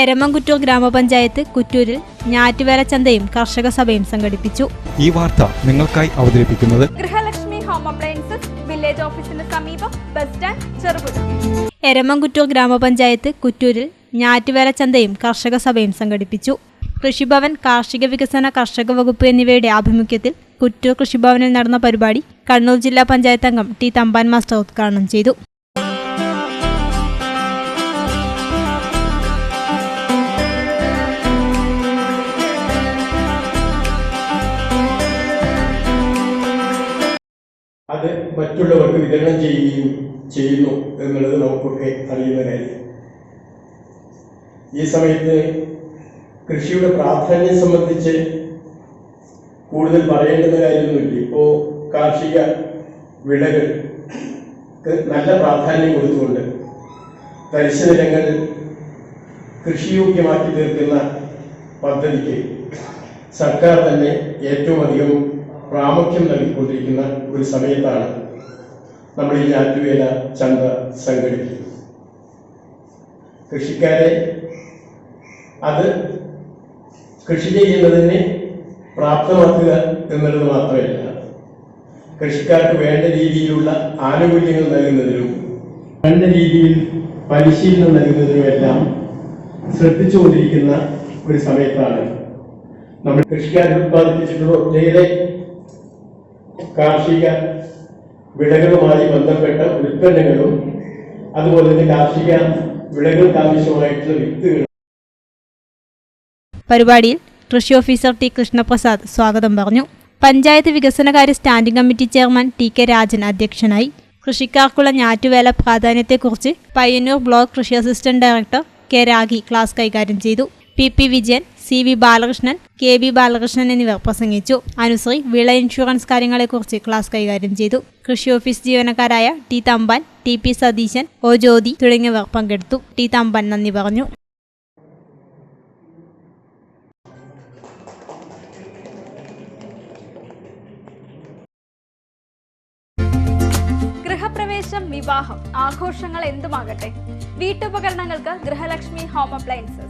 എരമംകുറ്റൂർ ഗ്രാമപഞ്ചായത്ത് കുറ്റൂരിൽ ഞാറ്റുവേല ചന്തയും കർഷക സഭയും സംഘടിപ്പിച്ചു. ഈ വാർത്ത നിങ്ങൾക്കായി അവതരിപ്പിക്കുന്നത് ഗൃഹലക്ഷ്മി ഹോം അപ്ലയൻസസ് വില്ലേജ് ഓഫീസിന് സമീപം ബസ് സ്റ്റാൻഡ് ചെറുപുഴ. എരമംകുറ്റൂർ ഗ്രാമപഞ്ചായത്ത് കുറ്റൂരിൽ ഞാറ്റുവേല ചന്തയും കർഷക സഭയും സംഘടിപ്പിച്ചു. കൃഷിഭവൻ കാർഷിക വികസന കർഷക വകുപ്പ് എന്നിവയുടെ ആഭിമുഖ്യത്തിൽ കുറ്റൂർ കൃഷിഭവനിൽ നടന്ന പരിപാടി കണ്ണൂർ ജില്ലാ പഞ്ചായത്ത് അംഗം ടി തമ്പാൻ മാസ്റ്റർ ഉദ്ഘാടനം ചെയ്തു. അത് മറ്റുള്ളവർക്ക് വിതരണം ചെയ്യുകയും ചെയ്യുന്നു എന്നുള്ളത് നമുക്കൊക്കെ അറിയുന്ന കാര്യം. ഈ സമയത്ത് കൃഷിയുടെ പ്രാധാന്യം സംബന്ധിച്ച് കൂടുതൽ പറയേണ്ടുന്ന കാര്യമൊന്നുമില്ല. ഇപ്പോൾ കാർഷിക വിളകൾക്ക് നല്ല പ്രാധാന്യം കൊടുത്തുകൊണ്ട് തരിശു കൃഷിയോഗ്യമാക്കി തീർക്കുന്ന പദ്ധതിക്ക് സർക്കാർ തന്നെ ഏറ്റവും അധികം പ്രാമുഖ്യം നൽകിക്കൊണ്ടിരിക്കുന്ന ഒരു സമയത്താണ് നമ്മൾ ഈ ഞാറ്റുവേല ചന്ത സംഘടിപ്പിക്കുന്നത്. കൃഷിക്കാരെ അത് കൃഷി ചെയ്യുന്നതിന് പ്രാപ്തമാക്കുക എന്നുള്ളത് മാത്രമല്ല കൃഷിക്കാർക്ക് വേണ്ട രീതിയിലുള്ള ആനുകൂല്യങ്ങൾ നൽകുന്നതിനും വേണ്ട രീതിയിൽ പരിശീലനം നൽകുന്നതിനുമെല്ലാം ശ്രദ്ധിച്ചുകൊണ്ടിരിക്കുന്ന ഒരു സമയത്താണ് നമ്മൾ കൃഷിക്കാർ ഉത്പാദിപ്പിച്ചിട്ടുള്ള ഒട്ടേറെ കാർഷിക വിളകളുമായി ബന്ധപ്പെട്ട ഉൽപ്പന്നങ്ങളും അതുപോലെ തന്നെ കാർഷിക വിളകൾക്ക് ആവശ്യമായിട്ടുള്ള വിത്തുകളും. പരിപാടിയിൽ കൃഷി ഓഫീസർ ടി കൃഷ്ണപ്രസാദ് സ്വാഗതം പറഞ്ഞു. പഞ്ചായത്ത് വികസനകാര്യ standing committee chairman T K Rajan അധ്യക്ഷനായി. കൃഷിക്കാർക്കുള്ള ഞാറ്റുവേല പ്രാധാന്യത്തെക്കുറിച്ച് പയ്യന്നൂർ ബ്ലോക്ക് കൃഷി assistant director K Rakhi class കൈകാര്യം ചെയ്തു. P P Vijayan C V Balakrishnan K B Balakrishnan എന്നിവർ പ്രസംഗിച്ചു. അനുശ്രീ വിള ഇൻഷുറൻസ് കാര്യങ്ങളെക്കുറിച്ച് ക്ലാസ് കൈകാര്യം ചെയ്തു. കൃഷി office ജീവനക്കാരായ T Thampan T P Satheesan O Jyothi തുടങ്ങിയവർ പങ്കെടുത്തു. ടി തമ്പാൻ നന്ദി പറഞ്ഞു. ഗൃഹപ്രവേശം വിവാഹം ആഘോഷങ്ങൾ എന്തുമാകട്ടെ? വീട്ടുപകരണങ്ങൾക്ക് ഗൃഹലക്ഷ്മി ഹോം അപ്ലയൻസസ്.